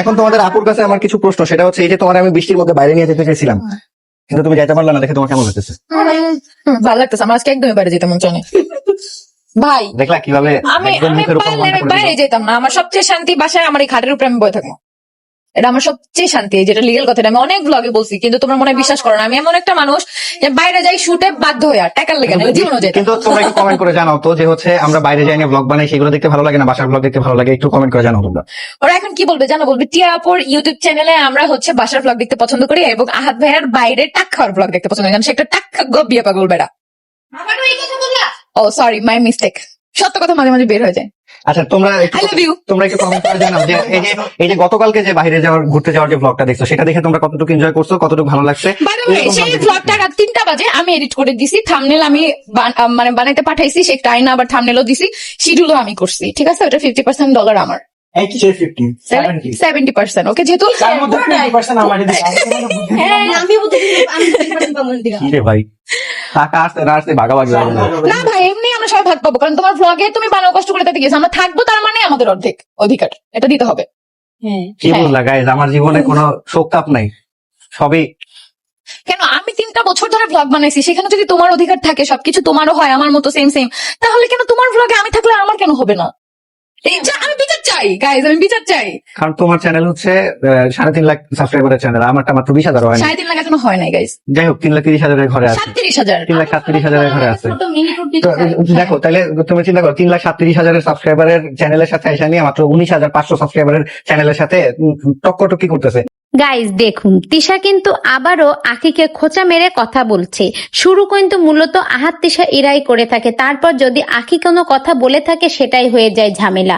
এখন তোমাদের আপুর কাছে আমার কিছু প্রশ্ন সেটা হচ্ছে এই যে তোমার আমি বৃষ্টির মধ্যে বাইরে নিয়ে যেতে চাইছিলাম। কিন্তু তুমি যাইতে পারলে না দেখে তোমার কেমন লাগতেছে? ভালো লাগতেছে আমার আজকে একদমই বাইরে যেতে মন চলে ভাই দেখলা কীভাবে আমি আমি বাইরে যেতাম না আমার সবচেয়ে শান্তি বাসায় আমার এই খাটের উপরে আমি বয়ে থাকব। এটা আমার সবচেয়ে শান্তি যেটা লিগেল কথা এটা আমি অনেক ব্লগে বলছি কিন্তু তোমার মনে হয় বিশ্বাস করো না। আমি এমন একটা মানুষ যে বাইরে যাই শুটে বাধ্য হয়ে আর টাকার লেগে না জীবনও যেত কিন্তু তোমরা একটু কমেন্ট করে জানাও তো যে হচ্ছে আমরা বাইরে যাই না ব্লগ বানাই সেগুলো দেখতে ভালো লাগে না বাসার ব্লগ দেখতে ভালো লাগে একটু কমেন্ট করে জানাও তোমরা। ওরা এখন কি বলবে জানো? বলবে টিয়া আপুর ইউটিউব চ্যানেলে আমরা হচ্ছে বাসার ব্লগ দেখতে পছন্দ করি এবং আহাত ভাইয়ের বাইরে টাক খাওয়ার ব্লগ দেখতে পছন্দ করি। কারণ সে একটা টাক খাক বিয়ে পাগল বেড়া। ও সরি মাই মিস্টেক সত্য কথা মাঝে মাঝে বের হয়ে যায়। আচ্ছা তোমরা তোমরা একটু কমেন্ট করে জানাও যে এই যে এই যে গতকালকে যে বাইরে যাওয়ার ঘুরতে যাওয়ার যে ব্লগটা দেখছ সেটা দেখে তোমরা কতটুকু এনজয় করছ কতটুকু ভালো লাগছে? সেই ব্লগটা রাত তিনটা বাজে আমি এডিট করে দিছি থামনেল আমি মানে বানাইতে পাঠাইছি সে টাইম আবার থামনেলও দিছি শিডিউলও আমি করছি ঠিক আছে? ওটা ফিফটি পার্সেন্ট ডলার আমার। সেভেন্টি পার্সেন্ট ওকে যেহেতু হ্যাঁ, আমি বলতে আমি 50% পাবো না দিলাম। কি রে ভাই টাকা আসতে না আসতে ভাগাভাগি না ভাই এমনি ভাগ পাবো। কারণ তোমার ভ্লগে তুমি ভালো কষ্ট করে তাতে গিয়েছো। আমরা থাকব তার মানে আমাদের অর্ধেক অধিকার। এটা দিতে হবে। হ্যাঁ। কি হ্যাঁ। বললা গাইজ আমার জীবনে কোনো শোক তাপ নাই। সবই কেন? আমি তিনটা বছর ধরে ভ্লগ বানাইছি। সেখানে যদি তোমার অধিকার থাকে সবকিছু তোমারও হয় আমার মতো সেম সেম তাহলে কেন তোমার ভ্লগে আমি থাকলে আমার কেন হবে না? আমি বিচার চাই। গাইজ আমি বিচার চাই। কারণ তোমার চ্যানেল হচ্ছে সাড়ে তিন লাখ সাবস্ক্রাইবারের চ্যানেল আমারটা মাত্র বিশ হাজার হয় সাড়ে তিন লাখ এখনও হয় নাই গাইজ যাই হোক তিন লাখ তিরিশ হাজারের ঘরে আছে। সাতত্রিশ হাজার। তিন লাখ সাতত্রিশ হাজারের ঘরে আছে। দেখো তাহলে তুমি চিন্তা করো তিন লাখ সাতত্রিশ হাজারের সাবস্ক্রাইবারের চ্যানেলের সাথে এসে নিয়ে মাত্র উনিশ হাজার পাঁচশো সাবস্ক্রাইবারের চ্যানেলের সাথে উম, করতেছে। গাইজ দেখুন, তিশা কিন্তু আবারও আখিকে খোঁচা মেরে কথা বলছে। শুরু কিন্তু মূলত আহাত তিশা ইরাই করে থাকে। তারপর যদি আখি কোনো কথা বলে থাকে, সেটাই হয়ে যায় ঝামেলা।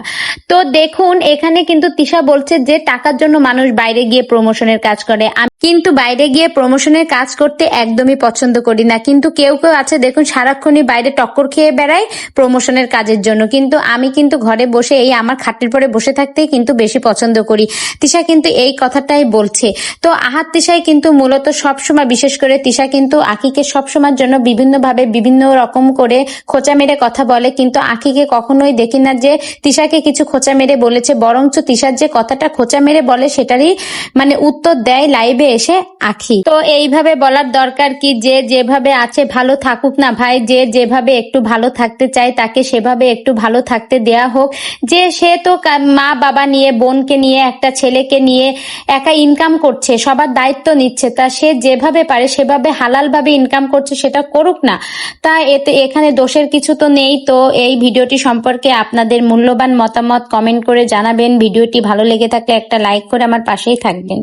তো দেখুন, এখানে কিন্তু তিশা বলছে যে, টাকার জন্য মানুষ বাইরে গিয়ে প্রমোশনের কাজ করে। কিন্তু বাইরে গিয়ে প্রমোশনের কাজ করতে একদমই পছন্দ করি না। কিন্তু কেউ কেউ আছে, দেখুন, সারাক্ষণই বাইরে টক্কর খেয়ে বেড়ায় প্রমোশনের কাজের জন্য। কিন্তু আমি কিন্তু ঘরে বসে এই আমার খাটের পরে বসে থাকতেই কিন্তু বেশি পছন্দ করি। তিশা কিন্তু এই কথাটাই বলছে। তো আহাত তিশাই কিন্তু মূলত সবসময়, বিশেষ করে তিশা কিন্তু আখিকে সবসময়ের জন্য বিভিন্নভাবে বিভিন্ন রকম করে খোঁচা মেরে কথা বলে। কিন্তু আখিকে কখনোই দেখি না যে তিশাকে কিছু খোঁচা মেরে বলেছে। বরঞ্চ তিশার যে কথাটা খোঁচা মেরে বলে, সেটারই মানে উত্তর দেয় লাইভে এসে আখি। তো এইভাবে বলার দরকার কি? যে যেভাবে আছে ভালো থাকুক না ভাই, যে যেভাবে একটু ভালো থাকতে চায় তাকে সেভাবে একটু ভালো থাকতে দেয়া হোক। যে সে তো মা বাবা নিয়ে, বোনকে নিয়ে, একটা ছেলেকে নিয়ে একা ইনকাম করছে, সবার দায়িত্ব নিচ্ছে, তা সে যেভাবে পারে সেভাবে হালাল ভাবে ইনকাম করছে সেটা করুক না। তা এতে, এখানে দোষের কিছু তো নেই। তো এই ভিডিওটি সম্পর্কে আপনাদের মূল্যবান মতামত কমেন্ট করে জানাবেন। ভিডিওটি ভালো লেগে থাকলে একটা লাইক করে আমার পাশেই থাকবেন।